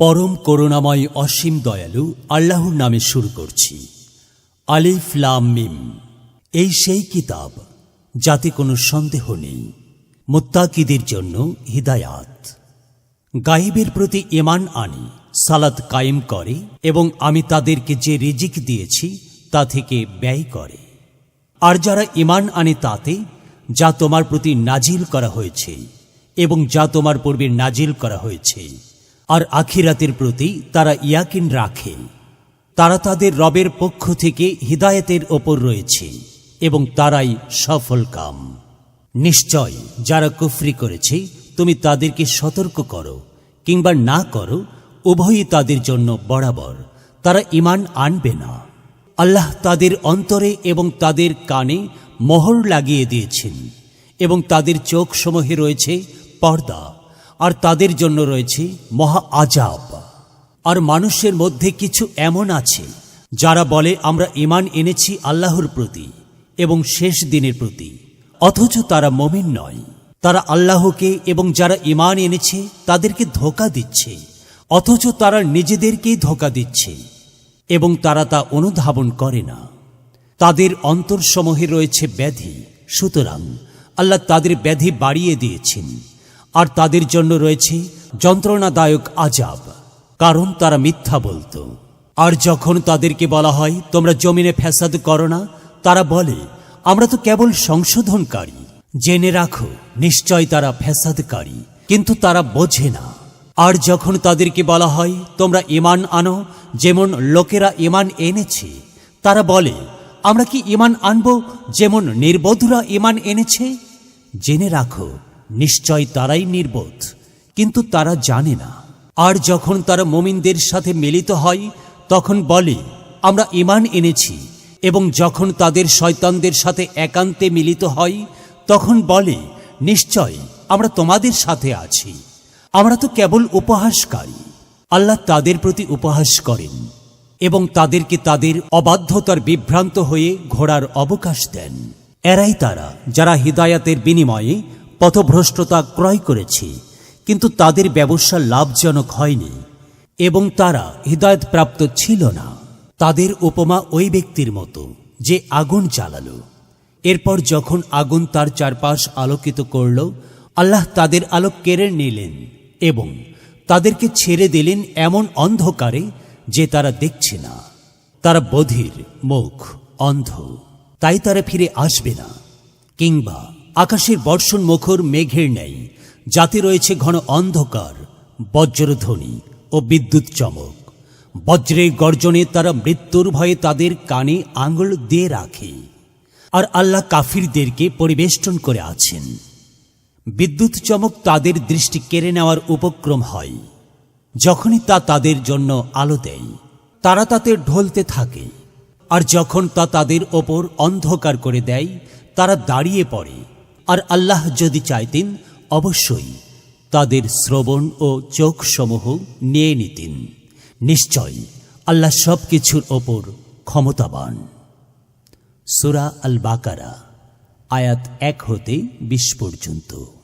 পরম করুণাময় অসীম দয়ালু আল্লাহর নামে শুরু করছি। আলিফ লাম মিম। এই সেই কিতাব, যাতে কোনো সন্দেহ নেই। মুত্তাকিদের জন্য হিদায়াত। গাইবের প্রতি ইমান আনি, সালাত কায়েম করে এবং আমি তাদেরকে যে রিজিক দিয়েছি, তা থেকে ব্যয় করে। আর যারা ইমান আনে তাতে, যা তোমার প্রতি নাজিল করা হয়েছে এবং যা তোমার পূর্বে নাজিল করা হয়েছে আর আখিরাতের প্রতি তারা ইয়াকিন রাখে তারা তাদের রবের পক্ষ থেকে হিদায়তের ওপর রয়েছে এবং তারাই সফল কাম। নিশ্চয়, যারা কুফরি করেছে, তুমি তাদেরকে সতর্ক করো, কিংবা না করো, উভয়ই তাদের জন্য বরাবর। তারা ইমান আনবে না। আল্লাহ তাদের অন্তরে এবং তাদের কানে মোহর লাগিয়ে দিয়েছেন এবং তাদের চোখ সমূহে রয়েছে পর্দা। আর তাদের জন্য রয়েছে মহা আজাব। আর মানুষের মধ্যে কিছু এমন আছে, যারা বলে, আমরা ইমান এনেছি আল্লাহর প্রতি এবং শেষ দিনের প্রতি। অথচ তারা মমিন নয়। তারা আল্লাহকে এবং যারা ইমান এনেছে, তাদেরকে ধোকা দিচ্ছে। অথচ তারা নিজেদেরকেই ধোকা দিচ্ছে এবং তারা তা অনুধাবন করে না। তাদের অন্তরসমূহে রয়েছে ব্যাধি। সুতরাং আল্লাহ তাদের ব্যাধি বাড়িয়ে দিয়েছেন। আর তাদের জন্য রয়েছে যন্ত্রণাদায়ক আজাব, কারণ তারা মিথ্যা বলতো। আর যখন তাদেরকে বলা হয়, তোমরা জমিনে ফ্যাসাদ করো না, তারা বলে, আমরা তো কেবল সংশোধনকারী। জেনে রাখো, নিশ্চয় তারা ফ্যাসাদকারী, কিন্তু তারা বোঝে না। আর যখন তাদেরকে বলা হয়, তোমরা ইমান আনো, যেমন লোকেরা ইমান এনেছে, তারা বলে, আমরা কি ইমান আনব, যেমন নির্বোধরা ইমান এনেছে? জেনে রাখো নিশ্চয় তারাই নির্বোধ, কিন্তু তারা জানে না। আর যখন তারা মোমিনদের সাথে মিলিত হয়, তখন বলে, আমরা ইমান এনেছি, এবং যখন তাদের শয়তানদের সাথে একান্তে মিলিত হয়, তখন বলে, নিশ্চয় আমরা তোমাদের সাথে আছি। আমরা তো কেবল উপহাসকারী। আল্লাহ তাদের প্রতি উপহাস করেন, এবং তাদেরকে তাদের অবাধ্যতার বিভ্রান্ত হয়ে ঘোড়ার অবকাশ দেন। এরাই তারা যারা হিদায়াতের বিনিময়ে পথভ্রষ্টতা ক্রয় করেছে, কিন্তু তাদের ব্যবসা লাভজনক হয়নি এবং তারা হৃদায়ত প্রাপ্ত ছিল না। তাদের উপমা ওই ব্যক্তির মতো যে আগুন জ্বালালো। এরপর যখন আগুন তার চারপাশ আলোকিত করল, আল্লাহ তাদের আলোক কেড়ে নিলেন এবং তাদেরকে ছেড়ে দিলেন এমন অন্ধকারে যে তারা দেখছে না। তারা বধির, মুখ, অন্ধ। তাই তারা ফিরে আসবে না, কিংবা আকাশের বর্ষণ মুখর মেঘের ন্যায়, যাতে রয়েছে ঘন অন্ধকার, বজ্রধ্বনি ও বিদ্যুৎ চমক। বজ্রের গর্জনে তারা মৃত্যুর ভয়ে তাদের কানে আঙুল দিয়ে রাখে। আর আল্লাহ কাফিরদেরকে পরিবেষ্টন করে আছেন। বিদ্যুৎ চমক তাদের দৃষ্টি কেড়ে নেওয়ার উপক্রম হয়। যখনই তা তাদের জন্য আলো দেয়, তারা তাতে ঢলতে থাকে। আর যখন তা তাদের ওপর অন্ধকার করে দেয়, তারা দাঁড়িয়ে পড়ে। আর আল্লাহ যদি চাইতেন, অবশ্যই তাদের শ্রবণ ও চোখসমূহ নিয়ে নিতেন। নিশ্চয় আল্লাহ সব কিছুর ওপর ক্ষমতাবান। সুরা আল বাকারা আয়াত এক হতে বিশ পর্যন্ত।